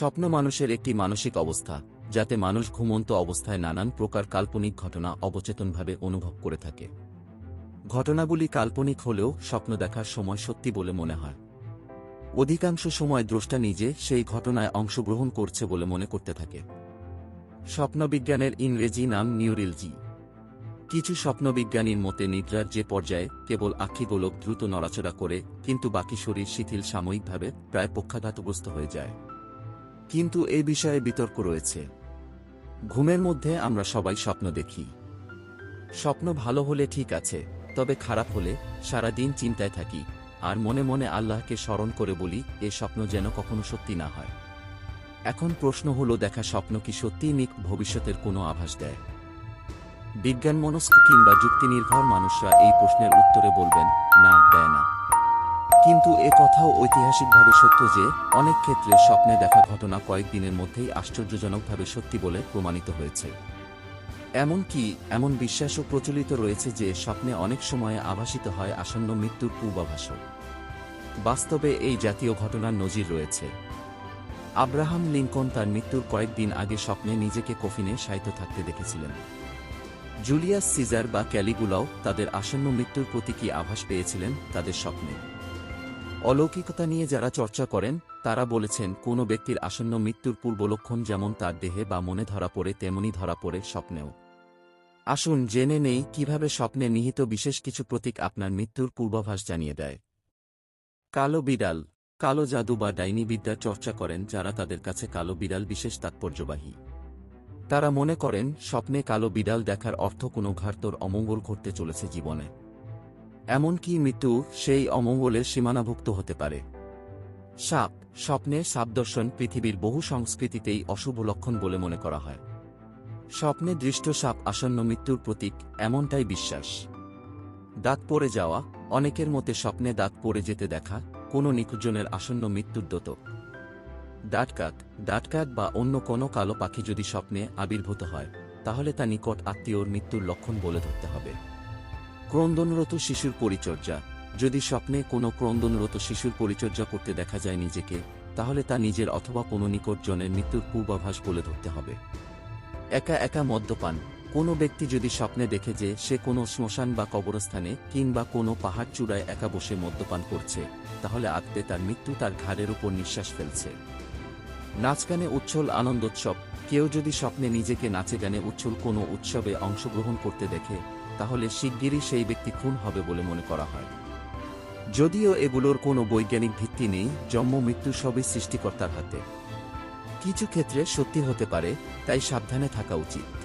স্বপ্ন মানুষের একটি মানসিক অবস্থা, যাতে মানুষ ঘুমন্ত অবস্থায় নানান প্রকার কাল্পনিক ঘটনা অবচেতনভাবে অনুভব করে থাকে। ঘটনাগুলি কাল্পনিক হলেও স্বপ্ন দেখার সময় সত্যি বলে মনে হয়। অধিকাংশ সময় দ্রষ্টা নিজে সেই ঘটনায় অংশগ্রহণ করছে বলে মনে করতে থাকে। স্বপ্নবিজ্ঞানের ইংরেজি নাম নিউরিলজি। কিছু স্বপ্নবিজ্ঞানীর মতে নিদ্রার যে পর্যায়ে কেবল আক্ষিগোলক দ্রুত নড়াচড়া করে, কিন্তু বাকি শরীর শিথিল সাময়িকভাবে প্রায় পক্ষাঘাতগ্রস্ত হয়ে যায়। কিন্তু এই বিষয়ে বিতর্ক রয়েছে। ঘুমের মধ্যে আমরা সবাই স্বপ্ন দেখি। স্বপ্ন ভালো হলে ঠিক আছে, তবে খারাপ হলে সারা দিন চিন্তায় থাকি, আর মনে মনে আল্লাহকে স্মরণ করে বলি, এ স্বপ্ন যেন কখনো সত্যি না হয়। এখন প্রশ্ন হলো, দেখা স্বপ্ন কি সত্যিই নিক, ভবিষ্যতের কোনো আভাস দেয়? বিজ্ঞান মনস্ক কিংবা যুক্তিনির্ভর মানুষরা এই প্রশ্নের উত্তরে বলবেন, না, দেয় না। কিন্তু এ কথাও ঐতিহাসিকভাবে সত্য যে, অনেক ক্ষেত্রে স্বপ্নে দেখা ঘটনা কয়েকদিনের মধ্যেই আশ্চর্যজনকভাবে সত্যি বলে প্রমাণিত হয়েছে। এমনকি এমন বিশ্বাসও প্রচলিত রয়েছে যে, স্বপ্নে অনেক সময়ে আভাসিত হয় আসন্ন মৃত্যুর পূর্বাভাসও। বাস্তবে এই জাতীয় ঘটনার নজির রয়েছে। আব্রাহাম লিঙ্কন তার মৃত্যুর কয়েকদিন আগে স্বপ্নে নিজেকে কফিনে শায়িত থাকতে দেখেছিলেন। জুলিয়াস সিজার বা ক্যালিগুলাও তাদের আসন্ন মৃত্যুর প্রতীকী আভাস পেয়েছিলেন, তাদের স্বপ্নে। অলৌকিকতা নিয়ে যারা চর্চা করেন, তারা বলেছেন, কোনো ব্যক্তির আসন্ন মৃত্যুর পূর্বলক্ষণ যেমন তার দেহে বা মনে ধরা পড়ে, তেমনি ধরা পড়ে স্বপ্নেও। আসুন জেনে নেই কীভাবে স্বপ্নে নিহিত বিশেষ কিছু প্রতীক আপনার মৃত্যুর পূর্বাভাস জানিয়ে দেয়। কালো বিড়াল, কালো জাদু বা ডাইনি বিদ্যার চর্চা করেন যারা তাদের কাছে কালো বিড়াল বিশেষ তাৎপর্যবাহী। তারা মনে করেন, স্বপ্নে কালো বিড়াল দেখার অর্থ কোনো ঘাটতর অমঙ্গল ঘটতে চলেছে জীবনে। এমনকি মৃত্যু সেই অমঙ্গলের সীমানাভুক্ত হতে পারে। সাপ, স্বপ্নে সাপদর্শন পৃথিবীর বহু সংস্কৃতিতেই অশুভ লক্ষণ বলে মনে করা হয়। স্বপ্নে দৃষ্ট সাপ আসন্ন মৃত্যুর প্রতীক এমনটাই বিশ্বাস। দাঁত পড়ে যাওয়া, অনেকের মতে স্বপ্নে দাঁত পড়ে যেতে দেখা কোনো নিকুজনের আসন্ন মৃত্যুর দোতক ডাটকাক ডাটকাক বা অন্য কোনো কালো পাখি যদি স্বপ্নে আবির্ভূত হয়, তাহলে তা নিকট আত্মীয়র মৃত্যুর লক্ষণ বলে ধরতে হবে। ক্রন্দনরত শিশুর পরিচর্যা। যদি স্বপ্নে কোনো ক্রন্দনরত শিশুর পরিচর্যা করতে দেখা যায় নিজেকে, তাহলে তা নিজের অথবা কোনো নিকটজনের মৃত্যুর পূর্বাভাস বলে ধরতে হবে। একা একা মদ্যপান। কোনো ব্যক্তি যদি স্বপ্নে দেখে যে সে কোনো শ্মশান বা কবরস্থানে কিংবা কোনো পাহাড় চূড়ায় একা বসে মদ্যপান করছে, তাহলে আত্মে তার মৃত্যু তার ঘাড়ের উপর নিঃশ্বাস ফেলছে। নাচগানে উচ্ছল আনন্দোৎসব। কেউ যদি স্বপ্নে নিজেকে নাচে গানে উচ্ছ্বল কোনো উৎসবে অংশগ্রহণ করতে দেখে, তাহলে শিগগিরই সেই ব্যক্তি খুন হবে বলে মনে করা হয়। যদিও এগুলোর কোনো বৈজ্ঞানিক ভিত্তি নেই, জন্ম মৃত্যু সবই সৃষ্টিকর্তার হাতে। কিছু ক্ষেত্রে সত্যি হতে পারে, তাই সাবধানে থাকা উচিত।